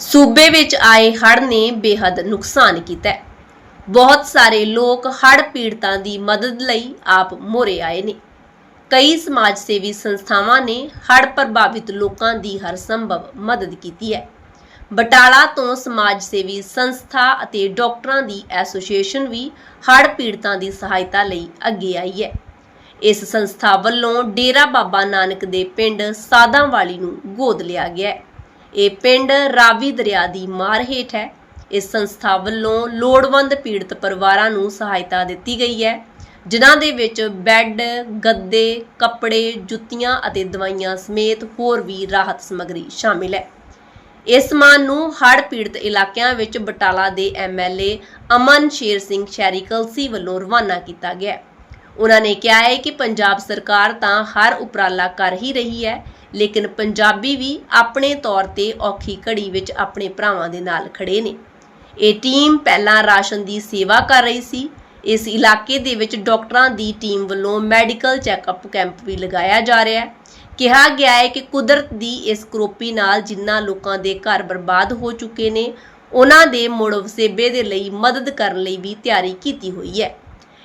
ਸੂਬੇ ਵਿੱਚ ਆਏ ਹੜ੍ਹ ਨੇ ਬੇਹੱਦ ਨੁਕਸਾਨ ਕੀਤਾ ਹੈ। ਬਹੁਤ ਸਾਰੇ ਲੋਕ ਹੜ੍ਹ ਪੀੜਤਾਂ ਦੀ ਮਦਦ ਲਈ ਆਪ ਮੋਰੇ ਆਏ ਨੇ। ਕਈ ਸਮਾਜ ਸੇਵੀ ਸੰਸਥਾਵਾਂ ਨੇ ਹੜ੍ਹ ਪ੍ਰਭਾਵਿਤ ਲੋਕਾਂ ਦੀ ਹਰ ਸੰਭਵ ਮਦਦ ਕੀਤੀ ਹੈ। ਬਟਾਲਾ ਤੋਂ ਸਮਾਜ ਸੇਵੀ ਸੰਸਥਾ ਅਤੇ ਡਾਕਟਰਾਂ ਦੀ ਐਸੋਸੀਏਸ਼ਨ ਵੀ ਹੜ੍ਹ ਪੀੜਤਾਂ ਦੀ ਸਹਾਇਤਾ ਲਈ ਅੱਗੇ ਆਈ ਹੈ। ਇਸ ਸੰਸਥਾ ਵੱਲੋਂ ਡੇਰਾ ਬਾਬਾ ਨਾਨਕ ਦੇ ਪਿੰਡ ਸਾਦਾਂਵਾਲੀ ਨੂੰ ਗੋਦ ਲਿਆ ਗਿਆ ਹੈ। ਇਹ ਪਿੰਡ ਰਾਵੀ ਦਰਿਆ ਦੀ ਮਾਰ ਹੇਠ ਹੈ। ਇਸ ਸੰਸਥਾ ਵੱਲੋਂ ਲੋੜਵੰਦ ਪੀੜਤ ਪਰਿਵਾਰਾਂ ਨੂੰ ਸਹਾਇਤਾ ਦਿੱਤੀ ਗਈ ਹੈ ਜਿਨ੍ਹਾਂ ਦੇ ਵਿੱਚ ਬੈੱਡ, ਗੱਦੇ, ਕੱਪੜੇ, ਜੁੱਤੀਆਂ ਅਤੇ ਦਵਾਈਆਂ ਸਮੇਤ ਹੋਰ ਵੀ ਰਾਹਤ ਸਮੱਗਰੀ ਸ਼ਾਮਿਲ ਹੈ। ਇਸ ਸਮਾਨ ਨੂੰ ਹੜ੍ਹ ਪੀੜਤ ਇਲਾਕਿਆਂ ਵਿੱਚ ਬਟਾਲਾ ਦੇ ਐਮਐਲਏ ਅਮਨ ਸ਼ੇਰ ਸਿੰਘ ਸ਼ੈਰੀ ਕਲਸੀ ਵੱਲੋਂ ਰਵਾਨਾ ਕੀਤਾ ਗਿਆ ਉਹਨਾਂ ਨੇ ਕਿਹਾ ਹੈ ਕਿ ਪੰਜਾਬ ਸਰਕਾਰ ਤਾਂ ਹਰ ਉਪਰਾਲਾ ਕਰ ਹੀ ਰਹੀ ਹੈ ਲੇਕਿਨ ਪੰਜਾਬੀ ਵੀ ਆਪਣੇ ਤੌਰ ਤੇ ਔਖੀ ਘੜੀ ਵਿੱਚ ਆਪਣੇ ਭਰਾਵਾਂ ਦੇ ਨਾਲ ਖੜੇ ਨੇ। ਇਹ ਟੀਮ ਪਹਿਲਾਂ ਰਾਸ਼ਨ ਦੀ ਸੇਵਾ ਕਰ ਰਹੀ ਸੀ। ਇਸ ਇਲਾਕੇ ਦੇ ਵਿੱਚ ਡਾਕਟਰਾਂ ਦੀ ਟੀਮ ਵੱਲੋਂ ਮੈਡੀਕਲ ਚੈੱਕਅਪ ਕੈਂਪ ਵੀ ਲਗਾਇਆ ਜਾ ਰਿਹਾ ਹੈ। ਕਿਹਾ ਗਿਆ ਹੈ ਕਿ ਕੁਦਰਤ ਦੀ ਇਸ ਕਰੋਪੀ ਨਾਲ ਜਿਨ੍ਹਾਂ ਲੋਕਾਂ ਦੇ ਘਰ ਬਰਬਾਦ ਹੋ ਚੁੱਕੇ ਨੇ, ਉਹਨਾਂ ਦੇ ਮੁੜ ਵਸੇਬੇ ਦੇ ਲਈ ਮਦਦ ਕਰਨ ਲਈ ਵੀ ਤਿਆਰੀ ਕੀਤੀ ਹੋਈ ਹੈ।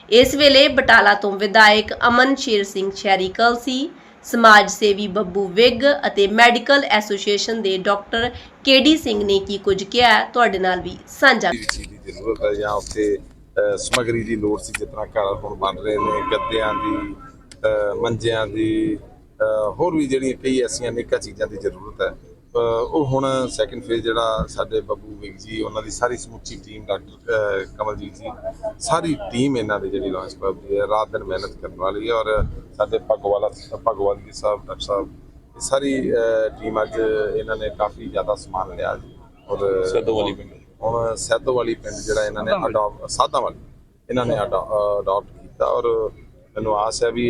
ਇਸ ਵੇਲੇ ਬਟਾਲਾ ਤੋਂ ਵਿਧਾਇਕ ਅਮਨ ਸ਼ੇਰ ਸਿੰਘ ਸ਼ੈਰੀਕਲ ਸੀ। ਸਮਾਜ ਸੇਵੀ ਬੱਬੂ ਵਿਗ ਅਤੇ ਮੈਡੀਕਲ ਐਸੋਸੀਏਸ਼ਨ ਦੇ ਡਾਕਟਰ ਕੇਡੀ ਸਿੰਘ ਨੇ ਕੀ ਕੁਝ ਕਿਹਾ ਤੁਹਾਡੇ ਨਾਲ ਵੀ ਸਾਂਝਾ ਦੀ ਜ਼ਰੂਰਤ ਹੈ ਜਾਂ ਉੱਥੇ ਅਹ, ਸਮੱਗਰੀ ਦੀ ਲੋੜ ਸੀ ਜਿਸ ਤਰ੍ਹਾਂ ਘਰ ਹੁਣ ਬਣ ਰਹੇ ਨੇ ਗੱਦਿਆਂ ਦੀ ਅਹ, ਮੰਜਿਆਂ ਦੀ ਅਹ, ਹੋਰ ਵੀ ਜਿਹੜੀਆਂ ਕਈ ਐਸੀਆਂ ਅਨੇਕਾਂ ਚੀਜ਼ਾਂ ਦੀ ਜ਼ਰੂਰਤ ਹੈ। ਉਹ ਹੁਣ ਸੈਕੰਡ ਫੇਜ਼ ਜਿਹੜਾ ਸਾਡੇ ਬੱਬੂ ਵਿਗ ਜੀ ਉਹਨਾਂ ਦੀ ਸਾਰੀ ਸਮੁੱਚੀ ਟੀਮ ਡਾਕਟਰ ਕਮਲਜੀਤ ਜੀ ਸਾਰੀ ਟੀਮ ਇਹਨਾਂ ਦੀ ਜਿਹੜੀ ਲਾਂਚ ਕਲੱਬ ਦੀ ਹੈ ਰਾਤ ਦਿਨ ਮਿਹਨਤ ਕਰਨ ਵਾਲੀ ਹੈ ਔਰ ਸਾਡੇ ਭਗਵਾਲਾ ਭਗਵਾਨ ਜੀ ਸਾਹਿਬ ਡਾਕਟਰ ਸਾਹਿਬ ਇਹ ਸਾਰੀ ਟੀਮ ਅੱਜ ਇਹਨਾਂ ਨੇ ਕਾਫੀ ਜ਼ਿਆਦਾ ਸਮਾਨ ਲਿਆ ਜੀ। ਔਰ ਸੈਦੋ ਵਾਲੀ ਪਿੰਡ। ਹੁਣ ਸੈਦੋ ਵਾਲੀ ਪਿੰਡ ਜਿਹੜਾ ਇਹਨਾਂ ਨੇ ਅਡਾਪਟ ਸਾਦਾ ਵਾਲੀ ਇਹਨਾਂ ਨੇ ਅਡਾਪਟ ਕੀਤਾ ਔਰ ਮੈਨੂੰ ਆਸ ਹੈ ਵੀ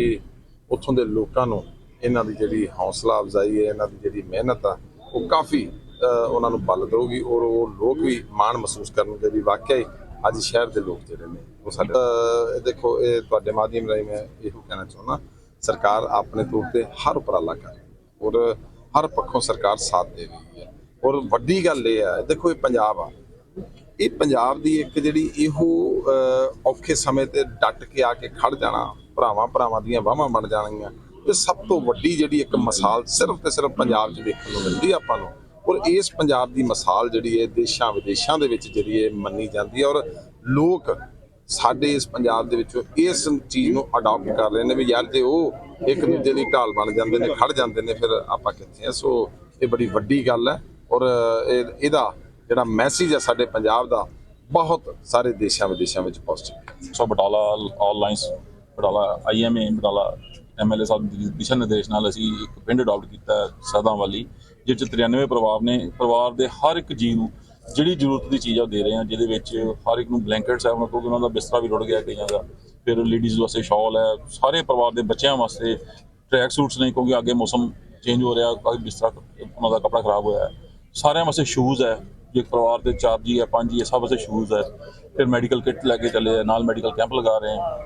ਉੱਥੋਂ ਦੇ ਲੋਕਾਂ ਨੂੰ ਇਹਨਾਂ ਦੀ ਜਿਹੜੀ ਹੌਸਲਾ ਅਫਜ਼ਾਈ ਹੈ ਇਹਨਾਂ ਦੀ ਜਿਹੜੀ ਮਿਹਨਤ ਆ ਉਹ ਕਾਫੀ ਉਹਨਾਂ ਨੂੰ ਬਲ ਦੇਊਗੀ ਔਰ ਉਹ ਲੋਕ ਵੀ ਮਾਣ ਮਹਿਸੂਸ ਕਰਨਗੇ ਵੀ ਵਾਕਿਆ ਹੀ ਅੱਜ ਸ਼ਹਿਰ ਦੇ ਲੋਕ ਜਿਹੜੇ ਨੇ, ਉਹ ਸਾਡੇ ਦੇਖੋ, ਇਹ ਤੁਹਾਡੇ ਮਾਧਿਅਮ ਰਾਹੀਂ ਮੈਂ ਇਹੋ ਕਹਿਣਾ ਚਾਹੁੰਦਾ, ਸਰਕਾਰ ਆਪਣੇ ਤੌਰ ਤੇ ਹਰ ਉਪਰਾਲਾ ਕਰ ਔਰ ਹਰ ਪੱਖੋਂ ਸਰਕਾਰ ਸਾਥ ਦੇ ਰਹੀ ਹੈ। ਔਰ ਵੱਡੀ ਗੱਲ ਇਹ ਹੈ ਦੇਖੋ ਇਹ ਪੰਜਾਬ ਆ। ਇਹ ਪੰਜਾਬ ਦੀ ਇੱਕ ਜਿਹੜੀ ਇਹੋ ਔਖੇ ਸਮੇਂ ਤੇ ਡਟ ਕੇ ਆ ਕੇ ਖੜ ਜਾਣਾ, ਭਰਾਵਾਂ ਭਰਾਵਾਂ ਦੀਆਂ ਬਾਹਾਂ ਬਣ ਜਾਣਗੀਆਂ। ਇਹ ਸਭ ਤੋਂ ਵੱਡੀ ਜਿਹੜੀ ਇੱਕ ਮਿਸਾਲ ਸਿਰਫ ਤੇ ਸਿਰਫ ਪੰਜਾਬ 'ਚ ਦੇਖਣ ਨੂੰ ਮਿਲਦੀ ਆਪਾਂ ਨੂੰ। ਔਰ ਇਸ ਪੰਜਾਬ ਦੀ ਮਿਸਾਲ ਜਿਹੜੀ ਹੈ ਦੇਸ਼ਾਂ ਵਿਦੇਸ਼ਾਂ ਦੇ ਵਿੱਚ ਜਿਹੜੀ ਹੈ ਮੰਨੀ ਜਾਂਦੀ ਹੈ ਔਰ ਲੋਕ ਸਾਡੇ ਇਸ ਪੰਜਾਬ ਦੇ ਵਿੱਚੋਂ ਇਸ ਚੀਜ਼ ਨੂੰ ਅਡਾਪਟ ਕਰ ਰਹੇ ਨੇ ਵੀ ਯਾਰ ਜੇ ਉਹ ਇੱਕ ਦੂਜੇ ਦੀ ਢਾਲ ਬਣ ਜਾਂਦੇ ਨੇ ਖੜ ਜਾਂਦੇ ਨੇ, ਫਿਰ ਆਪਾਂ ਕਿੱਥੇ ਆ? ਸੋ ਇਹ ਬੜੀ ਵੱਡੀ ਗੱਲ ਹੈ ਔਰ ਇਹ ਇਹਦਾ ਜਿਹੜਾ ਮੈਸੇਜ ਹੈ ਸਾਡੇ ਪੰਜਾਬ ਦਾ ਬਹੁਤ ਸਾਰੇ ਦੇਸ਼ਾਂ ਵਿਦੇਸ਼ਾਂ ਵਿੱਚ positive so Batala all lines Batala IMA Batala MLA ਸਾਹਿਬ ਦੀ ਦਿਸ਼ਾ ਨਿਰਦੇਸ਼ ਨਾਲ ਅਸੀਂ ਇੱਕ ਪਿੰਡ ਅਡਾਪਟ ਕੀਤਾ ਹੈ, ਸਦਾ ਵਾਲੀ ਜਿਸ 'ਚ 93 ਪਰਿਵਾਰ ਨੇ ਪਰਿਵਾਰ ਦੇ ਹਰ ਇੱਕ ਜੀ ਨੂੰ ਜਿਹੜੀ ਜ਼ਰੂਰਤ ਦੀ ਚੀਜ਼ ਆ ਉਹ ਦੇ ਰਹੇ ਹਾਂ ਜਿਹਦੇ ਵਿੱਚ ਹਰ ਇੱਕ ਨੂੰ ਬਲੈਂਕਟਸ ਹੈ ਉਹਨਾਂ ਕੋਲ ਉਹਨਾਂ ਦਾ ਬਿਸਤਰਾ ਵੀ ਰੁੜ ਗਿਆ ਕਈਆਂ ਦਾ ਫਿਰ ਲੇਡੀਜ਼ ਵਾਸਤੇ ਸ਼ਾਲ ਹੈ ਸਾਰੇ ਪਰਿਵਾਰ ਦੇ ਬੱਚਿਆਂ ਵਾਸਤੇ ਟਰੈਕ ਸੂਟਸ ਨੇ ਕਿਉਂਕਿ ਅੱਗੇ ਮੌਸਮ ਚੇਂਜ ਹੋ ਰਿਹਾ ਕਾਫੀ ਬਿਸਤਰਾ ਉਹਨਾਂ ਦਾ ਕੱਪੜਾ ਖਰਾਬ ਹੋਇਆ ਸਾਰਿਆਂ ਵਾਸਤੇ ਸ਼ੂਜ਼ ਹੈ ਜੇ ਪਰਿਵਾਰ ਦੇ ਚਾਰ ਜੀ ਹੈ ਪੰਜ ਜੀ ਹੈ ਸਭ ਵਾਸਤੇ ਸ਼ੂਜ਼ ਹੈ। ਫਿਰ ਮੈਡੀਕਲ ਕਿੱਟ ਲੈ ਕੇ ਚੱਲੇ ਨਾਲ ਮੈਡੀਕਲ ਕੈਂਪ ਲਗਾ ਰਹੇ ਹਾਂ।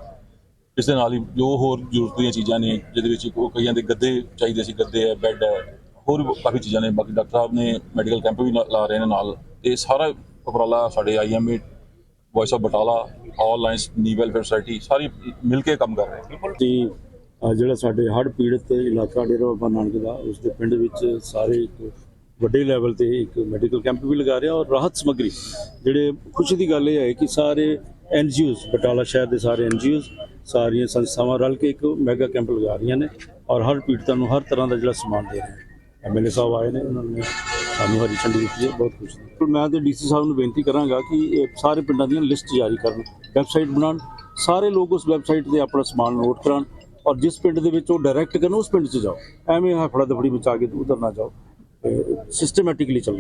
ਇਸ ਦੇ ਨਾਲ ਹੀ ਜੋ ਹੋਰ ਜ਼ਰੂਰਤ ਦੀਆਂ ਚੀਜ਼ਾਂ ਨੇ, ਜਿਹਦੇ ਵਿੱਚ ਉਹ ਕਈਆਂ ਦੇ ਗੱਦੇ ਚਾਹੀਦੇ ਸੀ, ਗੱਦੇ ਹੈ ਬੈੱਡ ਹੈ, ਹੋਰ ਵੀ ਕਾਫੀ ਚੀਜ਼ਾਂ ਨੇ। ਬਾਕੀ ਡਾਕਟਰ ਸਾਹਿਬ ਨੇ ਮੈਡੀਕਲ ਕੈਂਪ ਵੀ ਲਾ- ਲਾ ਰਹੇ ਨੇ ਨਾਲ। ਤੇ ਸਾਰਾ ਉਪਰਾਲਾ ਸਾਡੇ IMA voice of Batala all lines ਨੀ ਵੈਲਫੇਅਰ ਸੁਸਾਇਟੀ ਸਾਰੀ ਮਿਲ ਕੇ ਕੰਮ ਕਰ ਰਹੇ ਹੈ ਤੇ ਜਿਹੜਾ ਸਾਡੇ ਹੜ੍ਹ ਪੀੜਤ ਇਲਾਕਾ ਡੇਰਾ ਬਾਬਾ ਨਾਨਕ ਦਾ, ਉਸ ਦੇ ਪਿੰਡ ਵਿੱਚ ਸਾਰੇ ਇੱਕ ਵੱਡੇ ਲੈਵਲ ਤੇ ਇੱਕ ਮੈਡੀਕਲ ਕੈਂਪ ਵੀ ਲਗਾ ਰਿਹਾ ਔਰ ਰਾਹਤ ਸਮੱਗਰੀ। ਜਿਹੜੇ ਖੁਸ਼ੀ ਦੀ ਗੱਲ ਇਹ ਹੈ ਕਿ ਸਾਰੇ ਐਨਜੀਓਜ਼ ਬਟਾਲਾ ਸ਼ਹਿਰ ਦੇ ਸਾਰੇ ਐਨਜੀਓਜ਼ ਸਾਰੀਆਂ ਸੰਸਥਾਵਾਂ ਰਲ ਕੇ ਇੱਕ ਮੈਗਾ ਕੈਂਪ ਲਗਾ ਰਹੀਆਂ ਨੇ ਔਰ ਹਰ ਪੀੜਤਾਂ ਨੂੰ ਹਰ ਤਰ੍ਹਾਂ ਦਾ ਜਿਹੜਾ ਸਮਾਨ ਦੇ ਰਹੇ ਨੇ। ਐਮਐਲਏ ਸਾਹਿਬ ਆਏ ਨੇ, ਉਹਨਾਂ ਨੇ ਸਾਨੂੰ ਹਰੀ ਝੰਡੀ ਦਿੱਤੀ ਹੈ, ਬਹੁਤ ਖੁਸ਼ੀ ਦੀ ਮੈਂ ਤੇ ਡੀਸੀ ਸਾਹਿਬ ਨੂੰ ਬੇਨਤੀ ਕਰਾਂਗਾ ਕਿ ਇਹ ਸਾਰੇ ਪਿੰਡਾਂ ਦੀਆਂ ਲਿਸਟ ਜਾਰੀ ਕਰਨ ਵੈਬਸਾਈਟ ਬਣਾਉਣ, ਸਾਰੇ ਲੋਕ ਉਸ ਵੈਬਸਾਈਟ ਤੇ ਆਪਣਾ ਸਮਾਨ ਨੋਟ ਕਰਾਉਣ ਔਰ ਜਿਸ ਪਿੰਡ ਦੇ ਵਿੱਚ ਉਹ ਡਾਇਰੈਕਟ ਕਰਨ, ਉਸ ਪਿੰਡ 'ਚ ਜਾਓ। ਐਵੇਂ ਹਫੜਾ ਦਫੜੀ ਵਿੱਚ ਆ ਕੇ ਉਧਰ ਨਾ ਜਾਓ ਸਿਸਟਮੈਟਿਕਲੀ ਚੱਲੋ।